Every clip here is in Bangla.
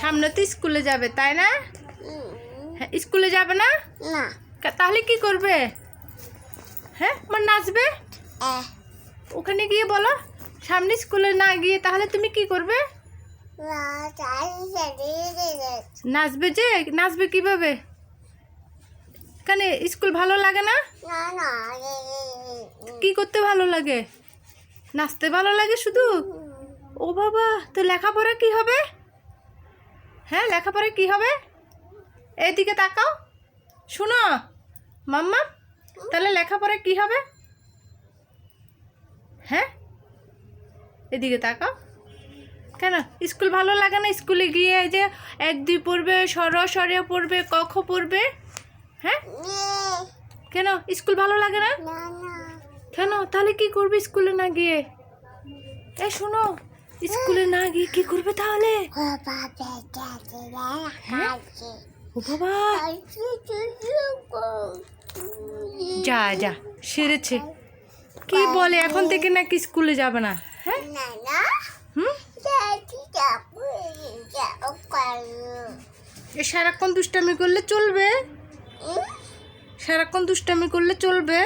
সামনে তো স্কুলে যাবে তাই না? হ্যাঁ স্কুলে যাবে না? না। তাহলে কি করবে? হ্যাঁ আমার নাচবে? ওখানে গিয়ে বলো সামনে স্কুলে না গিয়ে তাহলে তুমি কি করবে? নাচবে। যে? নাচবে কীভাবে? কেন স্কুল ভালো লাগে না? কি করতে ভালো লাগে? নাচতে ভালো লাগে শুধু? ও বাবা তো লেখাপড়া কি হবে? হ্যাঁ লেখাপড়া কি হবে? এদিকে তাকাও। শুনো মাম্মা তাহলে লেখাপড়া কি হবে? হ্যাঁ? এদিকে তাকাও। কেন? স্কুল ভালো লাগে না? স্কুলে গিয়ে এই যে এক দুই পড়বে সর সরে পড়বে কখ পড়বে? হ্যাঁ? কেন? স্কুল ভালো লাগে না? কেন? তাহলে কি করবে স্কুলে না গিয়ে? এ শোনো স্কুলে না গিয়ে কি করবে তাহলে? যা যা, সেরেছে। কি বলে, এখন থেকে নাকি স্কুলে যাবে না হ্যাঁ? সারাক্ষণ দুষ্টামি করলে চলবে? সারাক্ষণ দুষ্টামি করলে চলবে?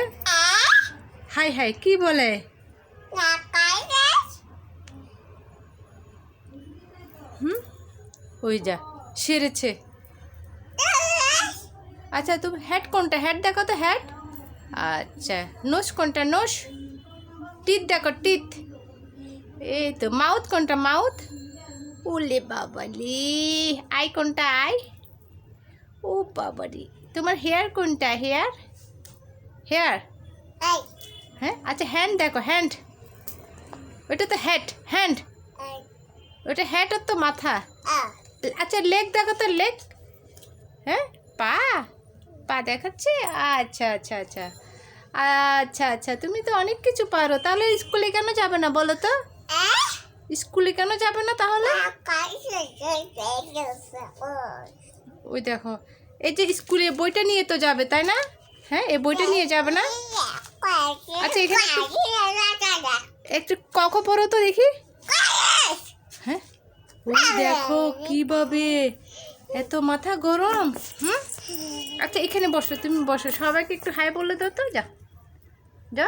হাই হাই, কি বলে না কাইরে হুম ওই যা সেরেছে। আচ্ছা তুমি হ্যাট কোনটা? হ্যাট দেখো তো হ্যাট আচ্ছা নোস কোনটা? নোস টিথ দেখো টিথ এই তো মাউথ কোনটা? মাউথ ওলে বাবালি আই কোনটা? আই ও বাবারি তোমার হেয়ার কোনটা? হেয়ার হেয়ার হ্যাঁ আচ্ছা হ্যান্ড দেখো হ্যান্ড ওটা তো হ্যাট হ্যান্ড ওটা হ্যাট আর তো মাথা। আচ্ছা লেগ দেখো তো লেগ হ্যাঁ পা পা দেখাচ্ছে? আচ্ছা আচ্ছা আচ্ছা। আচ্ছা আচ্ছা তুমি তো অনেক কিছু পারো। তাহলে স্কুলে কেন যাবে না বলো তো? স্কুলে কেন যাবে না তাহলে? ওই দেখো এই যে স্কুলে বইটা নিয়ে তো যাবে তাই না? হ্যাঁ এই বইটা নিয়ে যাবে না? আচ্ছা, এখানে একটু- কখন পড়ো তো দেখি। দেখো, কীভাবে? এত মাথা গরম, হুম? আচ্ছা এখানে বসো, তুমি বসো। সবাইকে একটু হাই বলে দাও তো, যা। যা।